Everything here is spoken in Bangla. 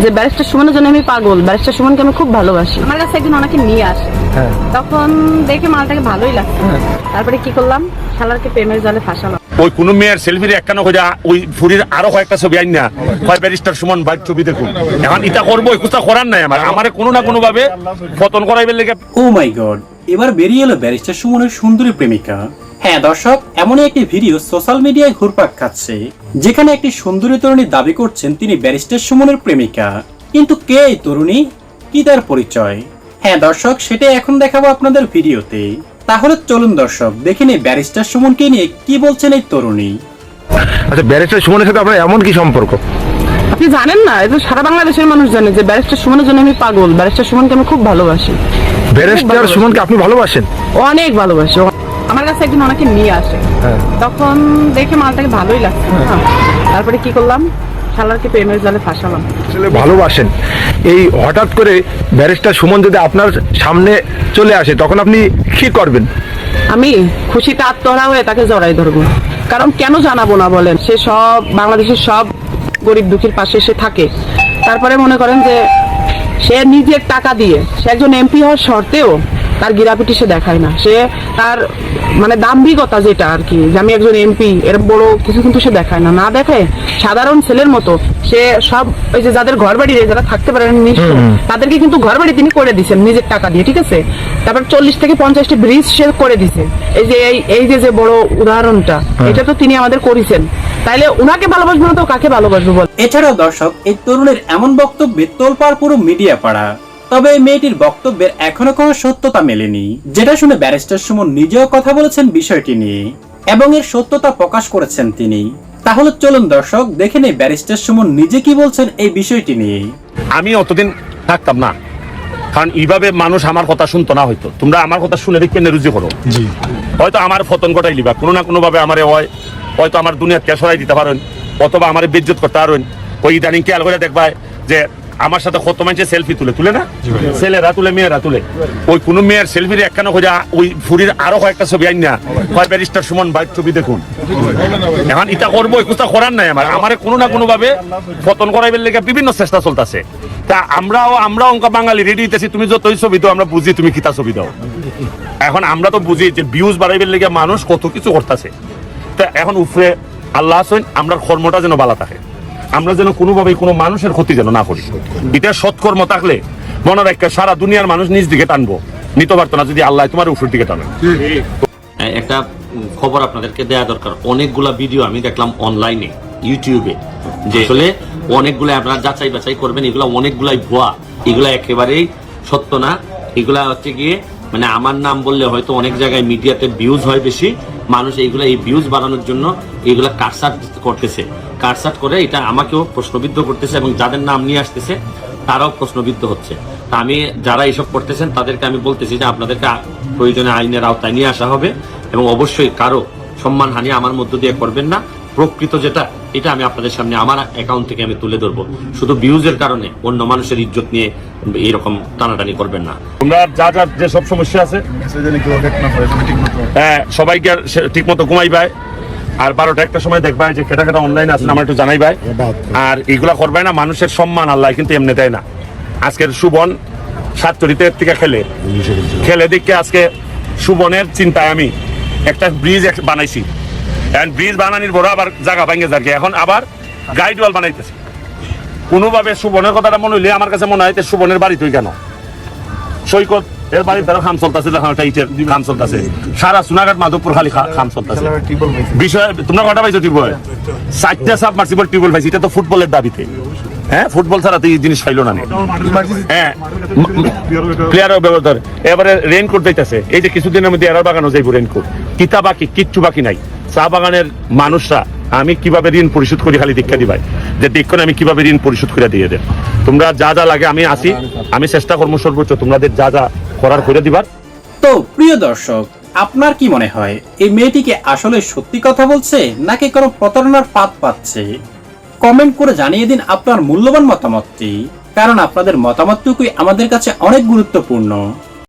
যে ব্যারিস্টার সুমনের জন্য আমি পাগল। ব্যারিস্টার সুমনকে আমি খুব ভালোবাসি। আমার কাছে একদিন ওনাকে নিয়ে আসে। হ্যাঁ। তখন দেখে মালটাকে ভালোই লাগছে। তারপরে কি করলাম? শালারকে প্রেমের জালে ফাঁসালাম। ওই কোন মেয়ের সেলফির একখানা কইরা ওই ফুরির আরও কয়েকটা ছবি আইন না। হয় ব্যারিস্টার সুমন বাইক ছবি দেখুন। এখন ইটা করব একুশটা করার নাই আমার। আমারে কোনো না কোনো ভাবে পতন করাইবার লেগে ও মাই গড এবার বেরিয়ে এলো ব্যারিস্টার সুমনের সুন্দরী প্রেমিকা। হ্যাঁ দর্শক এমনই একটি ভিডিও সোশ্যাল মিডিয়ায় ঘুরপাক খাচ্ছে যেখানে একটি সুন্দরী তরুণী দাবি করছেন তিনি ব্যারিস্টার সুমনের প্রেমিকা। কিন্তু কে এই তরুণী? কি তার পরিচয়? হ্যাঁ দর্শক সেটাই এখন দেখাবো আপনাদের ভিডিওতে। তাহলে চলুন দর্শক দেখে নিই ব্যারিস্টার সুমনকে নিয়ে কি বলছেন এই তরুণী। আচ্ছা ব্যারিস্টার সুমনের সাথে আপনার এমন কি সম্পর্ক? আপনি জানেন না এটা সারা বাংলাদেশের মানুষ জানে যে ব্যারিস্টার সুমনের জন্য আমি পাগল। ব্যারিস্টার সুমনকে আমি খুব ভালোবাসি। ব্যারিস্টার সুমনকে আপনি ভালোবাসেন? অনেক ভালোবাসি। ও- আমার কাছে একদিন ওনাকে নিয়ে আসে। হ্যাঁ। তখন দেখে মালটাকে ভালোই লাগছে। হ্যাঁ। তারপরে কি করলাম? শালারকে প্রেমের জালে ফাঁসালাম। আসলে ভালোবাসেন। এই হঠাৎ করে ব্যারিস্টার সুমন যদি আপনার সামনে চলে আসে তখন আপনি কি করবেন? আমি খুশিতে আত্মহারা হয়ে তাকে জড়াই ধরবো। কারণ কেন জানাব না বলেন? সে সব বাংলাদেশের সব গরিব দুঃখীর পাশে সে থাকে। তারপরে মনে করেন যে সে নিজের টাকা দিয়ে সে একজন এমপি হওয়ার শর্তেও তার গিরাপিটি সে দেখায় না। সে তার মানে দাম্ভিকতা যেটা আর কি যে আমি একজন এমপি এর বড় কিছু কিন্তু সে দেখায় না। না দেখায় সাধারণ ছেলের মতো সে সব ওই যে যাদের ঘর বাড়ি নেই, যারা থাকতে পারেন নিঃস্ব তাদেরকে কিন্তু ঘর বাড়ি তিনি করে দিচ্ছেন নিজের টাকা দিয়ে ঠিক আছে? তারপর চল্লিশ থেকে পঞ্চাশটি ব্রিজ সে করে দিছে। এই যে এই এই যে যে বড় উদাহরণটা এটা তো তিনি আমাদের করেছেন। তাইলে উনাকে ভালোবাসবো না তো কাকে ভালোবাসবো বল? এছাড়াও দর্শক এই তরুণের এমন বক্তব্যে তোলপাড় পুরো মিডিয়া পাড়া তবে এই মেয়েটির বক্তব্যের এখনও কোনো সত্যতা মেলেনি যেটা শুনে ব্যারিস্টার সুমন নিজেও কথা বলেছেন বিষয়টি নিয়ে এবং এর সত্যতা প্রকাশ করেছেন তিনি। তাহলে চলুন দর্শক দেখে নেই ব্যারিস্টার সুমন নিজে কি বলছেন এই বিষয়টি নিয়ে। আমি অতদিন থাকতাম না কারণ এইভাবে মানুষ আমার কথা শুনতো না হয়তো। তোমরা আমার কথা শুনে দেখে নেরুজি করো? হয়তো আমার ফতন ঘটাই লিবা কোনো না কোনো ভাবে আমার হয় হয়তো আমার দুনিয়া কেসরাই দিতে পারেন অথবা আমার বেজ্জত করতে পারেন। ওই ইদানিং খেয়াল করে দেখবা যে আমার সাথে কত মানুষের সেলফি তুলে তুলে না? ছেলেরা তুলে মেয়েরা তুলে। ওই কোন মেয়ের সেলফির একখানা কইরা ওই ফুরির আরও কয়েকটা ছবি আইন না। হয় ব্যারিস্টার সুমন বাইক ছবি দেখুন। এখন ইটা করব একুশটা করার নাই আমার। আমার কোনো না কোনো ভাবে পতন করাইবার লেগে বিভিন্ন চেষ্টা চলতেছে। তা আমরাও আমরা অঙ্ক বাঙালি রেডি হইতেছি তুমি যতই ছবি দাও আমরা বুঝি তুমি কিতা ছবি দাও। এখন আমরা তো বুঝি যে ভিউজ বাড়াইবার লেগে মানুষ কত কিছু করতেছে। তা এখন উপরে আল্লাহ আসেন আমরা কর্মটা যেন ভালো থাকে। আমরা যেন কোনোভাবেই কোনো মানুষের ক্ষতি যেন না করি। এটা সৎকর্ম থাকলে মনে রাখবে সারা দুনিয়ার মানুষ নিজ দিকে টানবো। নিতে পারতো না, যদি আল্লাহ তোমার উপর দিকে টানে একটা খবর আপনাদেরকে দেয়া দরকার। অনেকগুলা ভিডিও আমি দেখলাম অনলাইনে ইউটিউবে যে আসলে অনেকগুলো আপনারা যাচাই বাছাই করবেন, এগুলো অনেকগুলাই ভুয়া। এগুলো একেবারেই সত্য না। এগুলা হচ্ছে গিয়ে মানে আমার নাম বললে হয়তো অনেক জায়গায় মিডিয়াতে ভিউজ হয় বেশি মানুষ এইগুলো, এই ভিউজ বাড়ানোর জন্য এইগুলো কাটসাট করতেছে। কাটসাট করে এটা আমাকেও প্রশ্নবিদ্ধ করতেছে এবং যাদের নাম নিয়ে আসতেছে, তারাও প্রশ্নবিদ্ধ হচ্ছে। তা আমি যারা এইসব করতেছেন, তাদেরকে আমি বলতেছি যে আপনাদেরকে প্রয়োজনে আইনের আওতায় নিয়ে আসা হবে এবং অবশ্যই কারও সম্মানহানি আমার মধ্য দিয়ে করবেন না। প্রকৃত যেটা, এটা আমি আপনাদের সামনে, আমার অ্যাকাউন্ট থেকে আমি তুলে ধরবো। শুধু ভিউজের কারণে, অন্য মানুষের ইজ্জত নিয়ে এরকম টানাটানি করবেন না। তোমরা যা যা, যে সব সমস্যা আছে হ্যাঁ সবাইকে ঠিক মতো ঘুমাইবাই আর বারোটা একটা সময় দেখবাই যে কেটা কেটা অনলাইনে আছে, আমার একটু জানাইবাই আর এগুলা করবাই না, মানুষের সম্মান আল্লাহ কিন্তু এমনি দেয় না। আজকের সুবন সাতচরিতে থেকে খেলে। খেলে দেখে আজকে সুবনের চিন্তায় আমি একটা ব্রিজ বানাইছি। ব্রিজ বানানির বড় আবার জায়গা ভাঙে যাকে এখন আবার গাইড ওয়াল বানাইতেছে। কোনোভাবে সুবনের কথাটা মনে হইলে আমার কাছে মনে হয় সুবনের বাড়ি তুই কেন? সৈকত এর বাড়ির দ্বারা খাম চলতেছে দেখো একটা ইটের খাম চলতেছে। সারা সোনাঘাট মাধবপুর খালি খাম চলতেছে। বিষয় তোমরা কটা পাইছো টিউবওয়েল? চারটা সাব মার্সিবল টিউবওয়েল পাইছি এটা তো ফুটবলের দাবিতে। হ্যাঁ ফুটবল ছাড়া তো এই জিনিস খাইলো না হ্যাঁ প্লেয়ারও ব্যবহার এবারে রেনকোট দিতেছে এই যে কিছুদিনের মধ্যে এরার বাগানো যাইব রেনকোট কিতা বাকি কিচ্ছু বাকি নাই। চা বাগানের মানুষরা, আমি কীভাবে ঋণ পরিশোধ করি খালি দীক্ষা দিবাই। যে দেখুন আমি কীভাবে ঋণ পরিশোধ করে দিয়ে দেব। তোমরা যা যা লাগে আমি আসি, আমি চেষ্টা করব সর্বোচ্চ তোমাদের যা যা করার করে দিবার। তো প্রিয় দর্শক, আপনার কি মনে হয়, এই মেয়েটিকে আসলে সত্যি কথা বলছে, নাকি কোনো প্রতারণার ফাঁদ পাচ্ছে? কমেন্ট করে জানিয়ে দিন আপনার মূল্যবান মতামতটি, কারণ আপনাদের মতামতটুকুই আমাদের কাছে অনেক গুরুত্বপূর্ণ।